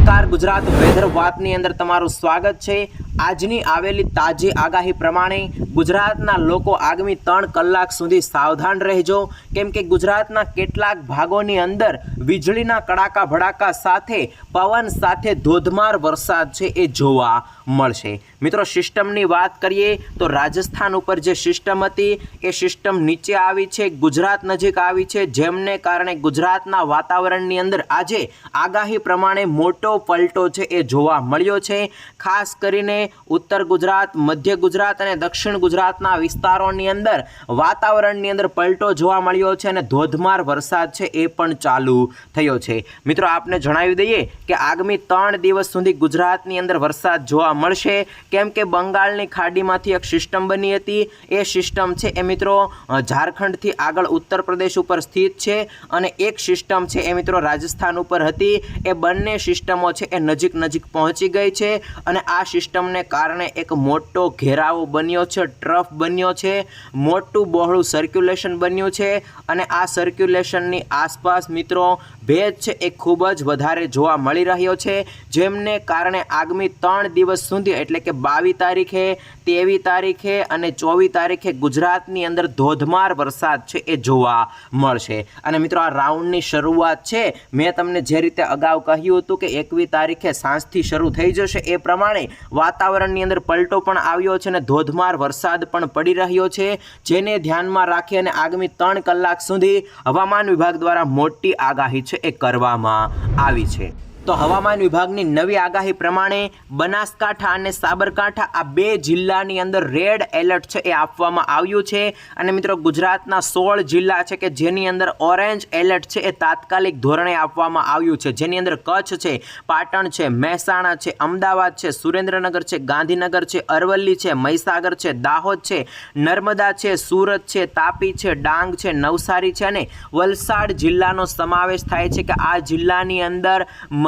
નમસ્કાર. ગુજરાત વેધર વાતની અંદર તમારું સ્વાગત છે. આજની આવેલી તાજી આગાહી પ્રમાણે ગુજરાતના લોકો આગામી ત્રણ કલાક સુધી સાવધાન રહેજો. કેમ કે ગુજરાતના કેટલાક ભાગોની અંદર વીજળીના કડાકા ભડાકા સાથે, પવન સાથે ધોધમાર વરસાદ છે એ જોવા મળશે. મિત્રો સિસ્ટમની વાત કરીએ તો રાજસ્થાન ઉપર જે સિસ્ટમ હતી, એ સિસ્ટમ નીચે આવી છે, ગુજરાત નજીક આવી છે. જેમને કારણે ગુજરાતના વાતાવરણની અંદર આજે આગાહી પ્રમાણે મોટો પલટો છે એ જોવા મળ્યો છે. ખાસ કરીને ઉત્તર ગુજરાત, મધ્ય ગુજરાત અને દક્ષિણ ગુજરાતના વિસ્તારોની અંદર વાતાવરણની અંદર પલટો જોવા મળ્યો છે અને ધોધમાર વરસાદ છે એ પણ ચાલુ થયો છે. મિત્રો, આપને જણાવી દઈએ કે આગામી ત્રણ દિવસ સુધી ગુજરાતની અંદર વરસાદ જોવા મળશે. કેમ કે બંગાળની ખાડીમાંથી એક સિસ્ટમ બની હતી. એ સિસ્ટમ છે એ મિત્રો ઝારખંડથી આગળ ઉત્તર પ્રદેશ ઉપર સ્થિત છે અને એક સિસ્ટમ છે એ મિત્રો રાજસ્થાન ઉપર હતી. એ બંને સિસ્ટમો છે એ નજીક નજીક પહોંચી ગઈ છે અને આ સિસ્ટમને કારણે એક મોટો ઘેરાવો બન્યો છે, ટ્રફ બન્યો છે, મોટું બહોળું સર્ક્યુલેશન બન્યું છે અને આ સર્ક્યુલેશનની આસપાસ મિત્રો ભેજ છે એ ખૂબ જ વધારે જોવા મળી રહ્યો છે, જેમને કારણે આગામી ત્રણ દિવસ સુધી, એટલે કે બાવીસ તારીખે તેવી તારીખે અને ચોવીસ તારીખે ગુજરાતની અંદર ધોધમાર વરસાદ છે એ જોવા મળશે. અને મિત્રો, આ રાઉન્ડની શરૂઆત છે. મેં તમને જે રીતે અગાઉ કહ્યું હતું કે એકવીસ તારીખે સાંજથી શરૂ થઈ જશે એ પ્રમાણે વાતાવરણની અંદર પલટો પણ આવ્યો છે અને ધોધમાર વરસાદ પણ પડી રહ્યો છે. જેને ધ્યાનમાં રાખી અને આગામી ત્રણ કલાક સુધી હવામાન વિભાગ દ્વારા મોટી આગાહી છે એ કરવામાં આવી છે. તો હવામાન વિભાગની નવી આગાહી પ્રમાણે બનાસકાંઠા અને સાબરકાંઠા આ બે જિલ્લાની અંદર રેડ એલર્ટ છે એ આપવામાં આવ્યું છે. અને મિત્રો ગુજરાતના સોળ જિલ્લા છે કે જેની અંદર ઓરેન્જ એલર્ટ છે એ તાત્કાલિક ધોરણે આપવામાં આવ્યું છે. જેની અંદર કચ્છ છે, પાટણ છે, મહેસાણા છે, અમદાવાદ છે, સુરેન્દ્રનગર છે, ગાંધીનગર છે, અરવલ્લી છે, મહીસાગર છે, દાહોદ છે, નર્મદા છે, સુરત છે, તાપી છે, ડાંગ છે, નવસારી છે અને વલસાડ જિલ્લાનો સમાવેશ થાય છે કે આ જિલ્લાની અંદર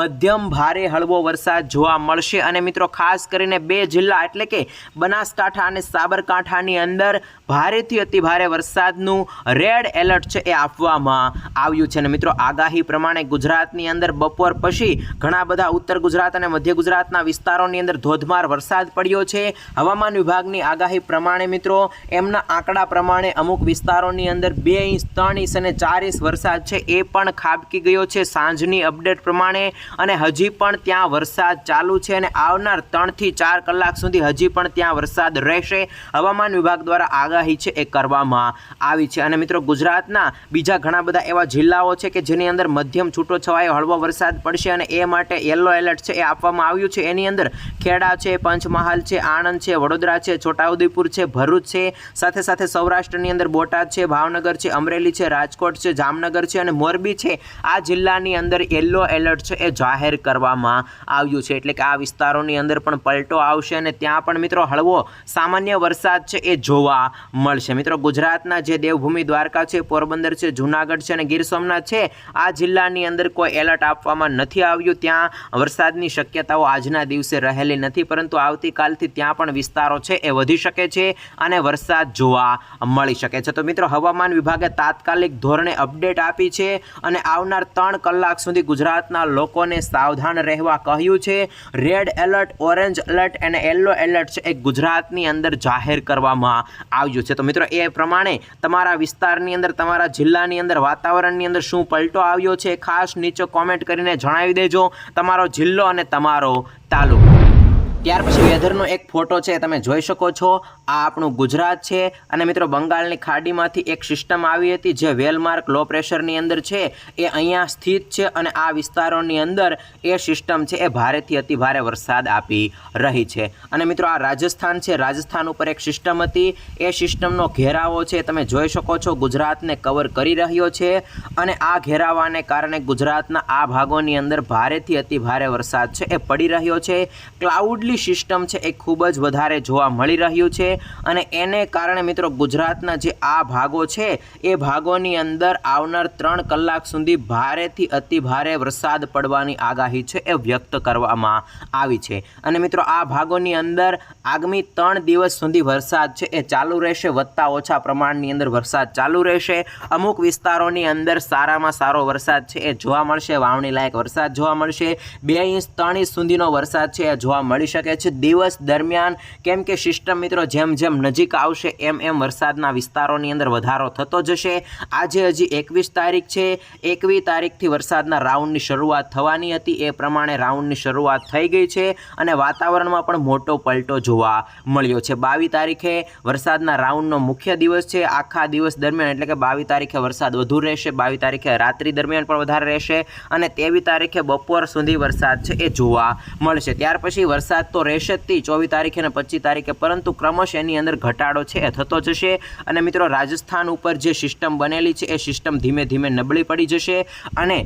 મધ્યમ ભારે હળવો વરસાદ જોવા મળશે અને મિત્રો ખાસ કરીને બે જિલ્લા એટલે કે બનાસકાંઠા અને સાબરકાંઠાની અંદર ભારેથી અતિ ભારે વરસાદનું રેડ એલર્ટ છે એ આપવામાં આવ્યું છે. અને મિત્રો આગાહી પ્રમાણે ગુજરાતની અંદર બપોર પછી ઘણા બધા ઉત્તર ગુજરાત અને મધ્ય ગુજરાતના વિસ્તારોની અંદર ધોધમાર વરસાદ પડ્યો છે. હવામાન વિભાગની આગાહી પ્રમાણે મિત્રો એમના આંકડા પ્રમાણે અમુક વિસ્તારોની અંદર બે ઇંચ, ત્રણ ઇંચ અને ચાર ઇંચ વરસાદ છે એ પણ ખાબકી ગયો છે. સાંજની અપડેટ પ્રમાણે અને હજી પણ ત્યાં વરસાદ ચાલુ છે અને આવનાર ત્રણથી ચાર કલાક સુધી હજી પણ ત્યાં વરસાદ રહેશે. હવામાન વિભાગ દ્વારા આગાહી છે એ કરવામાં આવી છે. અને મિત્રો, ગુજરાતના બીજા ઘણા બધા એવા જિલ્લાઓ છે કે જેની અંદર મધ્યમ છૂટો છવાયો હળવો વરસાદ પડશે અને એ માટે યલો એલર્ટ છે એ આપવામાં આવ્યું છે. એની અંદર ખેડા છે, પંચમહાલ છે, આણંદ છે, વડોદરા છે, છોટાઉદેપુર છે, ભરૂચ છે, સાથે સાથે સૌરાષ્ટ્રની અંદર બોટાદ છે, ભાવનગર છે, અમરેલી છે, રાજકોટ છે, જામનગર છે અને મોરબી છે. આ જિલ્લાની અંદર યલો એલર્ટ છે એ જાહેર કરવામાં આવ્યું છે. એટલે કે આ વિસ્તારોની અંદર પણ પલટો આવશે અને ત્યાં પણ મિત્રો હળવો સામાન્ય વરસાદ છે એ જોવા મળશે. મિત્રો, ગુજરાતના જે દેવભૂમિ દ્વારકા છે, પોરબંદર છે, જૂનાગઢ છે અને ગીર સોમનાથ છે, આ જિલ્લાની અંદર કોઈ એલર્ટ આપવામાં નથી આવ્યું. ત્યાં વરસાદની શક્યતાઓ આજના દિવસે રહેલી નથી, પરંતુ આવતીકાલથી ત્યાં પણ વિસ્તારો છે એ વધી શકે છે અને વરસાદ જોવા મળી શકે છે. તો મિત્રો, હવામાન વિભાગે તાત્કાલિક ધોરણે અપડેટ આપી છે અને આવનાર ત્રણ કલાક સુધી ગુજરાતના લોકોને સાવધાન રહેવા કહ્યું છે. રેડ એલર્ટ ઓરેન્જ એલર્ટ અને યલો એલર્ટ છે એ ગુજરાતની અંદર જાહેર કરવામાં આવ્યું છે. તો મિત્રો, એ પ્રમાણે તમારા વિસ્તારની અંદર, તમારા જિલ્લાની અંદર, વાતાવરણની અંદર શું પલટો આવ્યો છે ખાસ નીચે કોમેન્ટ કરીને જણાવી દેજો. તમારો જિલ્લો અને તમારો તાલુકો. ત્યાર પછી વેધરનો એક ફોટો છે, તમે જોઈ શકો છો. આ આપણું ગુજરાત છે અને મિત્રો બંગાળની ખાડીમાંથી એક સિસ્ટમ આવી હતી જે વેલમાર્ક લો પ્રેશરની અંદર છે. એ અહીંયા સ્થિત છે અને આ વિસ્તારોની અંદર એ સિસ્ટમ છે, એ ભારેથી અતિ ભારે વરસાદ આપી રહી છે. અને મિત્રો આ રાજસ્થાન છે, રાજસ્થાન ઉપર એક સિસ્ટમ હતી. એ સિસ્ટમનો ઘેરાવો છે, તમે જોઈ શકો છો ગુજરાતને કવર કરી રહ્યો છે. અને આ ઘેરાવાને કારણે ગુજરાતના આ ભાગોની અંદર ભારેથી અતિ ભારે વરસાદ છે, એ પડી રહ્યો છે. ક્લાઉડલી વેલી સિસ્ટમ છે, એ ખૂબ જ વધારે જોવા મળી રહ્યું છે અને એને કારણે મિત્રો ગુજરાતના જે આ ભાગો છે, એ ભાગોની અંદર આવનાર ત્રણ કલાક સુધી ભારેથી અતિ ભારે વરસાદ પડવાની આગાહી છે, એ વ્યક્ત કરવામાં આવી છે. અને મિત્રો આ ભાગોની અંદર આગામી ત્રણ દિવસ સુધી વરસાદ છે, એ ચાલુ રહેશે, વધતા ઓછા પ્રમાણની અંદર વરસાદ ચાલુ રહેશે. અમુક વિસ્તારોની અંદર સારામાં સારો વરસાદ છે, એ જોવા મળશે, વાવણી લાયક વરસાદ જોવા મળશે. બે ઇંચ, ત્રણ ઇંચ સુધીનો વરસાદ છે, એ જોવા મળી શકે છે. દિવસ દરમિયાન કેમ કે સિસ્ટમ મિત્રો જેમ જેમ નજીક આવશે, એમ એમ વરસાદના વિસ્તારોની અંદર વધારો થતો જશે. આજે હજી એકવીસ તારીખ છે. એકવીસ તારીખથી વરસાદના રાઉન્ડની શરૂઆત થવાની હતી. એ પ્રમાણે રાઉન્ડની શરૂઆત થઈ ગઈ છે અને વાતાવરણમાં પણ મોટો પલટો જોવા મળ્યો છે. બાવીસ તારીખે વરસાદના રાઉન્ડનો મુખ્ય દિવસ છે. આખા દિવસ દરમિયાન, એટલે કે બાવીસ તારીખે વરસાદ વધુ રહેશે, બાવીસ તારીખે રાત્રિ દરમિયાન પણ વધારે રહેશે અને તેવી તારીખે બપોર સુધી વરસાદ છે એ જોવા મળશે. ત્યાર પછી વરસાદ તો રહેશે જ તે ચોવીસ તારીખે અને પચીસ તારીખે. પરંતુ ક્રમશ એની અંદર ઘટાડો છે, એ થતો જશે. અને મિત્રો, રાજસ્થાન ઉપર જે સિસ્ટમ બનેલી છે, એ સિસ્ટમ ધીમે ધીમે નબળી પડી જશે. અને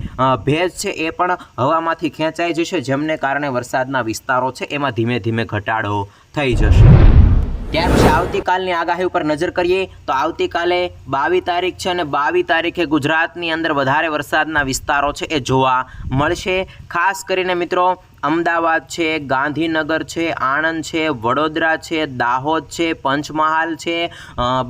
ભેજ છે, એ પણ હવામાંથી ખેંચાઈ જશે, જેમને કારણે વરસાદના વિસ્તારો છે, એમાં ધીમે ધીમે ઘટાડો થઈ જશે. ત્યાર પછી આવતીકાલની આગાહી ઉપર નજર કરીએ, તો આવતીકાલે બાવીસ તારીખ છે અને બાવીસ તારીખે ગુજરાતની અંદર વધારે વરસાદના વિસ્તારો છે, એ જોવા મળશે. ખાસ કરીને મિત્રો અમદાવાદ છે, ગાંધીનગર છે, આણંદ છે, વડોદરા છે, દાહોદ છે, પંચમહાલ છે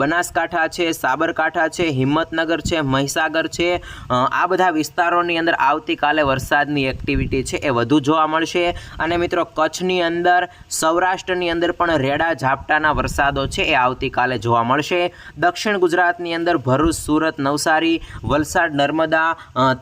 બનાસકાંઠા છે, સાબરકાંઠા છે, હિંમતનગર છે, મહીસાગર છે. આ બધા વિસ્તારોની અંદર આવતીકાલે વરસાદની એક્ટિવિટી છે એ વધુ જોવા મળશે. અને મિત્રો, કચ્છની અંદર, સૌરાષ્ટ્રની અંદર પણ રેડા ઝાપટાના વરસાદો છે એ આવતીકાલે જોવા મળશે. દક્ષિણ ગુજરાતની અંદર ભરૂચ, સુરત, નવસારી, વલસાડ, નર્મદા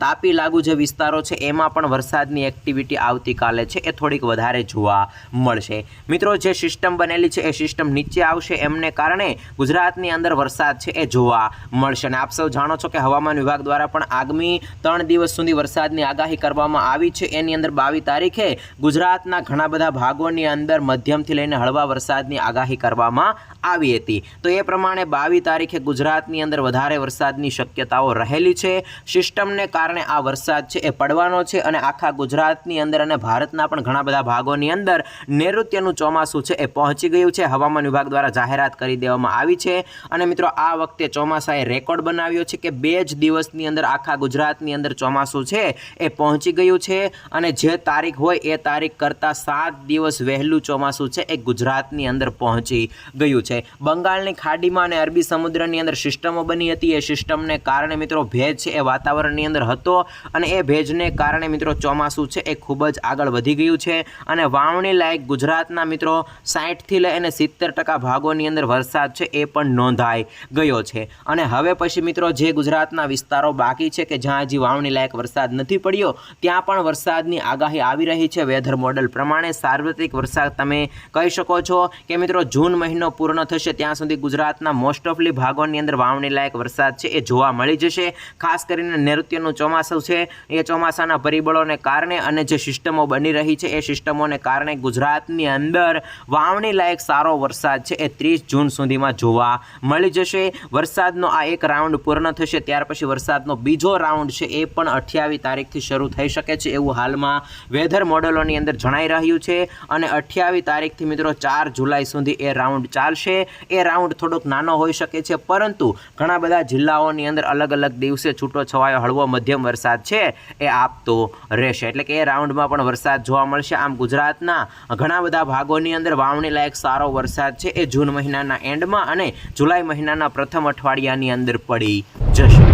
તાપી, લાગુ જે વિસ્તારો છે એમાં પણ વરસાદની એક્ટિવિટી આવતીકાલે છે એ થોડીક વધારે જોવા મળશે. મિત્રો, જે સિસ્ટમ બનેલી છે એ સિસ્ટમ નીચે આવશે. એમને કારણે ગુજરાતની અંદર વરસાદ છે એ જોવા મળશે. અને આપ સૌ જાણો છો કે હવામાન વિભાગ દ્વારા પણ આગામી ત્રણ દિવસ સુધી વરસાદની આગાહી કરવામાં આવી છે. એની અંદર બાવીસ તારીખે ગુજરાતના ઘણા બધા ભાગોની અંદર મધ્યમથી લઈને હળવા વરસાદની આગાહી કરવામાં આવી હતી. તો એ પ્રમાણે બાવીસ તારીખે ગુજરાતની અંદર વધારે વરસાદની શક્યતાઓ રહેલી છે. સિસ્ટમને કારણે આ વરસાદ છે એ પડવાનો છે અને આખા ગુજરાતની અંદર અને ભારતના પણ ઘણા બધા ભાગોની અંદર નૈઋત્યનું ચોમાસું છે એ પહોંચી ગયું છે. હવામાન વિભાગ દ્વારા જાહેરાત કરી દેવામાં આવી છે. અને મિત્રો, આ વખતે ચોમાસાએ રેકોર્ડ બનાવ્યો છે કે બે જ દિવસની અંદર આખા ગુજરાતની અંદર ચોમાસું છે એ પહોંચી ગયું છે. અને જે તારીખ હોય એ તારીખ કરતાં સાત દિવસ વહેલું ચોમાસું છે એ ગુજરાતની અંદર પહોંચી ગયું છે. બંગાળની ખાડીમાં અને અરબી સમુદ્રની અંદર સિસ્ટમો બની હતી. એ સિસ્ટમને કારણે મિત્રો ભેજ છે એ વાતાવરણની અંદર હતો. અને એ ભેજને કારણે મિત્રો ચોમાસું છે એ ખૂબ જ આગળ વધી ગયું છે અને વાવણી લાયક ગુજરાતના મિત્રો સાહીઠથી લઈ અને સિત્તેર ટકા ભાગોની અંદર વરસાદ છે એ પણ નોંધાઈ ગયો છે. અને હવે પછી મિત્રો જે ગુજરાતના વિસ્તારો બાકી છે કે જ્યાં હજી વાવણી લાયક વરસાદ નથી પડ્યો, ત્યાં પણ વરસાદની આગાહી આવી રહી છે. વેધર મોડલ પ્રમાણે સાર્વત્રિક વરસાદ તમે કહી શકો છો કે મિત્રો જૂન મહિનો પૂર્ણ થશે, ત્યાં સુધી ગુજરાતના મોસ્ટ ઓફલી ભાગોની અંદર વાવણી લાયક વરસાદ છે એ જોવા મળી જશે. ખાસ કરીને નૈઋત્યનું ચોમાસું છે, એ ચોમાસાના પરિબળોને કારણે અને જે સિસ્ટમો બની રહી છે એ સિસ્ટમોને કારણે ગુજરાતની અંદર વાવણી લાયક સારો વરસાદ છે એ ત્રીસ જૂન સુધીમાં જોવા મળી જશે. વરસાદનો આ એક રાઉન્ડ પૂર્ણ થશે, ત્યાર પછી વરસાદનો બીજો રાઉન્ડ છે એ પણ અઠ્યાવીસ તારીખથી શરૂ થઈ શકે છે એવું હાલમાં વેધર મોડલોની અંદર જણાઈ રહ્યું છે અને અઠ્યાવીસ તારીખથી મિત્રો ચાર જુલાઈ સુધી એ રાઉન્ડ ચાલશે. એ રાઉન્ડ થોડોક નાનો હોઈ શકે છે, પરંતુ ઘણા બધા જિલ્લાઓની અંદર અલગ અલગ દિવસે છૂટો છવાયો હળવો મધ્યમ વરસાદ છે એ આપતો રહેશે. એટલે કે એ રાઉન્ડમાં પણ વરસાદ જોવા મળશે. આમ ગુજરાતના ઘણા બધા ભાગોની અંદર વાવણી લાયક સારો વરસાદ છે. એ જૂન મહિનાના એન્ડમાં અને જુલાઈ મહિનાના પ્રથમ અઠવાડિયાની અંદર પડી જશે.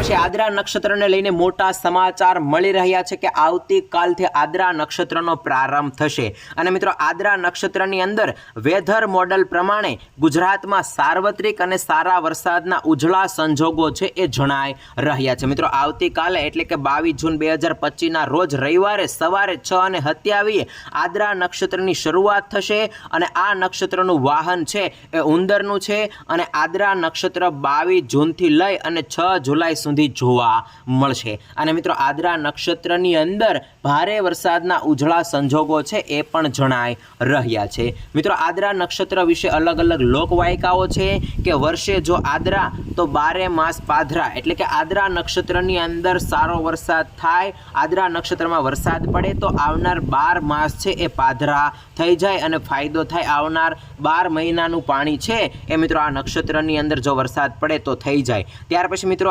પછી આદ્રા નક્ષત્રને લઈને મોટા સમાચાર મળી રહ્યા છે કે આવતીકાલથી આદ્રા નક્ષત્રનો પ્રારંભ થશે. અને મિત્રો, આદ્રા નક્ષત્રની અંદર વેધર મોડલ પ્રમાણે ગુજરાતમાં સાર્વત્રિક અને સારા વરસાદના ઉજળા સંજોગો છે એ જણાઈ રહ્યા છે. મિત્રો, આવતીકાલે એટલે કે બાવીસ જૂન બે હજાર પચીસના રોજ રવિવારે સવારે છ અને સત્યાવીએ આદ્રા નક્ષત્રની શરૂઆત થશે અને આ નક્ષત્રનું વાહન છે એ ઉંદરનું છે અને આદ્રા નક્ષત્ર બાવીસ જૂનથી લઈ અને છ જુલાઈ સુધી સુધી જોવા મળશે. અને મિત્રો, આદ્રા નક્ષત્રની અંદર ભારે વરસાદના ઉજળા સંજોગો છે એ પણ જણાય રહ્યા છે. મિત્રો, આદ્રા નક્ષત્ર વિશે અલગ અલગ લોકવાયકાઓ છે કે વર્ષે જો આદ્રા તો બારે માસ પાધરા, એટલે કે આદ્રા નક્ષત્રની અંદર સારો વરસાદ થાય, આદ્રા નક્ષત્રમાં વરસાદ પડે તો આવનાર બાર માસ છે એ પાધરા થઈ જાય અને ફાયદો થાય આવનાર બાર મહિનાનું પાણી છે. એ મિત્રો, આ નક્ષત્રની અંદર જો વરસાદ પડે તો થઈ જાય. ત્યાર પછી મિત્રો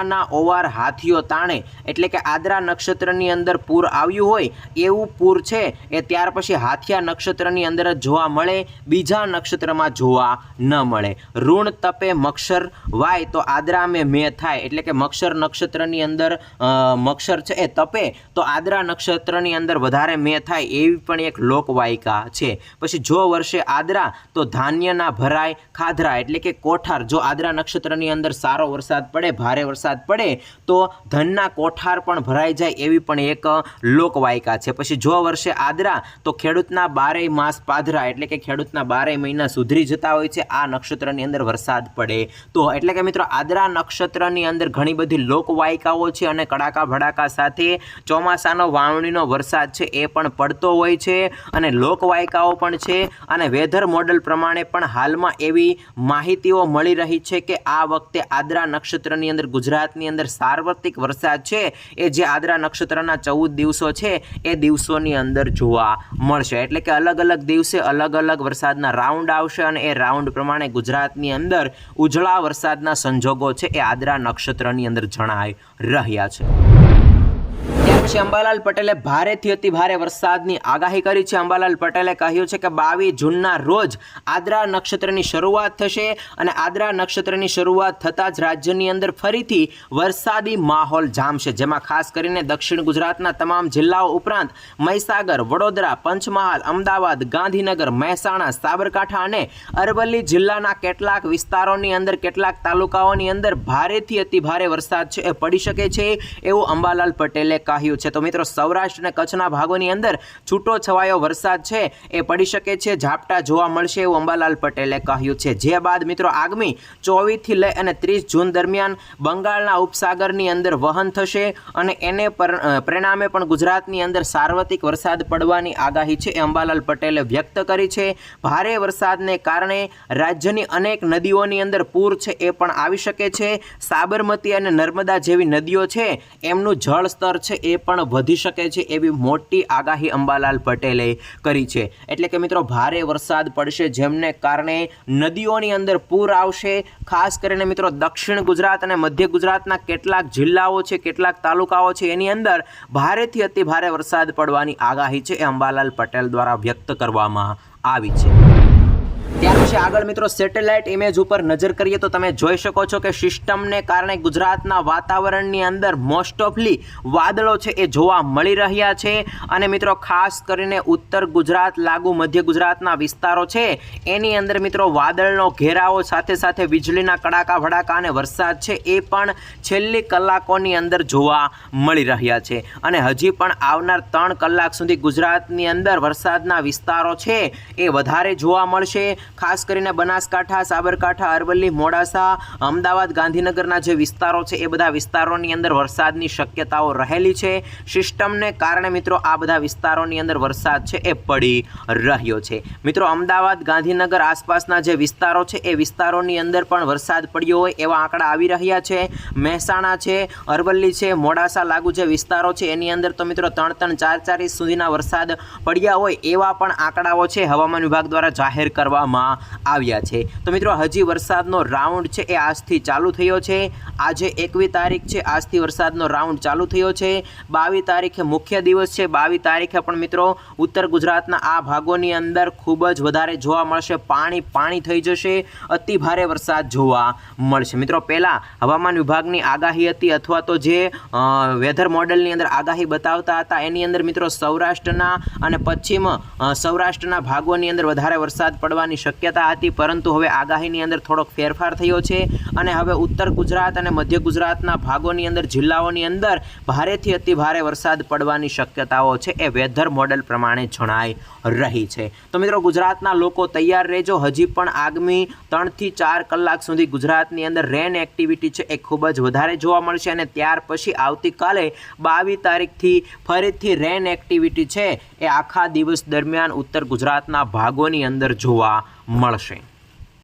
આદ્રાના ઓવાર હાથીઓ તાણે, એટલે કે આદ્રા નક્ષત્રની અંદર પૂર આવ્યું હોય એવું પૂર છે, એ ત્યાર પછી હાથિયા નક્ષત્રની અંદર જ જોવા મળે, બીજા નક્ષત્રમાં જોવા ન મળે. ઋણ તપે મક્ષર વાય તો આદ્રા મે થાય, એટલે કે મક્ષર નક્ષત્રની અંદર મક્ષર છે એ તપે, તો આદ્રા નક્ષત્રની અંદર વધારે મે થાય એવી પણ એક લોકવાયકા છે. પછી જો વર્ષે આદ્રા તો ધાન્યના ભરાય ખાધરા, એટલે કે કોઠાર, જો આદ્રા નક્ષત્રની અંદર સારો વરસાદ પડે, ભારે વરસાદ પડે તો ધનના કોઠાર પણ ભરાઈ જાય એવી પણ એક લોકવાયકા છે. પછી જો વર્ષે આદરા તો ખેડૂતના બારેય માસ પાધરા એટલે કે ખેડૂતના બારેય મહિના સુધરી જતા હોય છે. આ નક્ષત્રની અંદર વરસાદ પડે. તો એટલે કે મિત્રો આદરા નક્ષત્રની અંદર ઘણી બધી લોકવાયકાઓ છે અને કડાકા ભડાકા સાથે ચોમાસાનો, વાવણીનો વરસાદ છે એ પણ પડતો હોય છે અને લોકવાયકાઓ પણ છે અને વેધર મોડલ પ્રમાણે પણ હાલમાં એવી માહિતીઓ મળી રહી છે કે આ વખતે આદરા નક્ષત્રની અંદર ગુજરાતની અંદર સાર્વત્રિક વરસાદ છે, એ જે આદરા નક્ષત્રના ચૌદ દિવસો છે, એ દિવસોની અંદર જોવા મળશે. એટલે કે અલગ અલગ દિવસે અલગ અલગ વરસાદના રાઉન્ડ આવશે અને એ રાઉન્ડ પ્રમાણે ગુજરાતની અંદર ઉજળા વરસાદના સંજોગો છે, એ આદરા નક્ષત્રની અંદર જણાય રહ્યા છે. પછી અંબાલાલ પટેલે ભારેથી અતિ ભારે વરસાદની આગાહી કરી છે. અંબાલાલ પટેલે કહ્યું છે કે બાવીસ જૂનના રોજ આદ્રા નક્ષત્રની શરૂઆત થશે અને આદ્રા નક્ષત્રની શરૂઆત થતાં જ રાજ્યની અંદર ફરીથી વરસાદી માહોલ જામશે, જેમાં ખાસ કરીને દક્ષિણ ગુજરાતના તમામ જિલ્લાઓ ઉપરાંત મહીસાગર, વડોદરા, પંચમહાલ, અમદાવાદ, ગાંધીનગર, મહેસાણા, સાબરકાંઠા અને અરવલ્લી જિલ્લાના કેટલાક વિસ્તારોની અંદર, કેટલાક તાલુકાઓની અંદર ભારેથી અતિ ભારે વરસાદ છે, એ પડી શકે છે એવું અંબાલાલ પટેલે કહ્યું છે. તો મિત્રો સૌરાષ્ટ્ર અને કચ્છના ભાગોની અંદર છૂટો છવાયો વરસાદ છે. એ પડી શકે છે. ઝાપટા જોવા મળશે એવું અંબાલાલ પટેલે કહ્યું છે. જે બાદ મિત્રો, આગામી ચોવીસથી લઈ અને ત્રીસ જૂન દરમિયાન બંગાળના ઉપસાગરની અંદર વહન થશે અને એને પર પરિણામે પણ ગુજરાતની અંદર સાર્વત્રિક વરસાદ પડવાની આગાહી છે એ અંબાલાલ પટેલે વ્યક્ત કરી છે. ભારે વરસાદને કારણે રાજ્યની અનેક નદીઓની અંદર પૂર છે એ પણ આવી શકે છે. સાબરમતી અને નર્મદા જેવી નદીઓ છે, એમનું જળ સ્તર છે એ પણ વધી શકે છે એવી મોટી આગાહી અંબાલાલ પટેલે કરી છે. એટલે કે મિત્રો, ભારે વરસાદ પડશે, જેમને કારણે નદીઓની અંદર પૂર આવશે. ખાસ કરીને મિત્રો, દક્ષિણ ગુજરાત અને મધ્ય ગુજરાતના કેટલાક જિલ્લાઓ છે, કેટલાક તાલુકાઓ છે, એની અંદર ભારેથી અતિ ભારે વરસાદ પડવાની આગાહી છે એ અંબાલાલ પટેલ દ્વારા વ્યક્ત કરવામાં આવી છે. ત્યાર પછી આગળ મિત્રો સેટેલાઇટ ઇમેજ ઉપર નજર કરીએ તો તમે જોઈ શકો છો કે સિસ્ટમને કારણે ગુજરાતના વાતાવરણની અંદર મોસ્ટ ઓફલી વાદળો છે એ જોવા મળી રહ્યા છે. અને મિત્રો ખાસ કરીને ઉત્તર ગુજરાત, લાગુ મધ્ય ગુજરાતના વિસ્તારો છે, એની અંદર મિત્રો વાદળનો ઘેરાવો સાથે સાથે વીજળીના કડાકા, ભડાકા અને વરસાદ છે એ પણ છેલ્લી કલાકોની અંદર જોવા મળી રહ્યા છે. અને હજી પણ આવનાર ત્રણ કલાક સુધી ગુજરાતની અંદર વરસાદના વિસ્તારો છે એ વધારે જોવા મળશે. ખાસ કરીને બનાસકાંઠા, સાબરકાંઠા, અરવલ્લી, મોડાસા, અમદાવાદ, ગાંધીનગરના જે વિસ્તારો છે, એ બધા વિસ્તારોની અંદર વરસાદની શક્યતાઓ રહેલી છે. સિસ્ટમને કારણે મિત્રો આ બધા વિસ્તારોની અંદર વરસાદ છે, એ પડી રહ્યો છે. મિત્રો, અમદાવાદ, ગાંધીનગર આસપાસના જે વિસ્તારો છે, એ વિસ્તારોની અંદર પણ વરસાદ પડ્યો હોય એવા આંકડા આવી રહ્યા છે. મહેસાણા છે, અરવલ્લી છે, મોડાસા લાગુ જે વિસ્તારો છે, એની અંદર તો મિત્રો ત્રણ ત્રણ ચાર ચાર ઇંચ સુધીના વરસાદ પડ્યા હોય એવા પણ આંકડાઓ છે, હવામાન વિભાગ દ્વારા જાહેર કરવામાં આવ્યા છે. તો મિત્રો, હજી વરસાદનો રાઉન્ડ છે એ આજથી ચાલુ થયો છે. આજે એકવી તારીખ છે, આજથી વરસાદનો રાઉન્ડ ચાલુ થયો છે. બાવીસ તારીખે મુખ્ય દિવસ છે. બાવીસ તારીખે પણ મિત્રો, ઉત્તર ગુજરાતના આ ભાગોની અંદર ખૂબ જ વધારે જોવા મળશે. પાણી પાણી થઈ જશે. અતિ ભારે વરસાદ જોવા મળશે. મિત્રો, પહેલાં હવામાન વિભાગની આગાહી હતી અથવા તો જે વેધર મોડલની અંદર આગાહી બતાવતા હતા, એની અંદર મિત્રો સૌરાષ્ટ્રના અને પશ્ચિમ સૌરાષ્ટ્રના ભાગોની અંદર વધારે વરસાદ પડવાની શક્યતા શક્યતા હતી, પરંતુ હવે આગાહીની અંદર થોડોક ફેરફાર થયો છે અને હવે ઉત્તર ગુજરાત અને મધ્ય ગુજરાતના ભાગોની અંદર, જિલ્લાઓની અંદર ભારેથી અતિ ભારે વરસાદ પડવાની શક્યતાઓ છે એ વેધર મોડેલ પ્રમાણે જણાઈ રહી છે. તો મિત્રો, ગુજરાતના લોકો તૈયાર રહેજો. હજી પણ આગામી ત્રણથી ચાર કલાક સુધી ગુજરાતની અંદર રેન એક્ટિવિટી છે એ ખૂબ જ વધારે જોવા મળશે અને ત્યાર પછી આવતીકાલે બાવીસ તારીખથી ફરીથી રેન એક્ટિવિટી છે એ આખા દિવસ દરમિયાન ઉત્તર ગુજરાતના ભાગોની અંદર જોવા મળશે.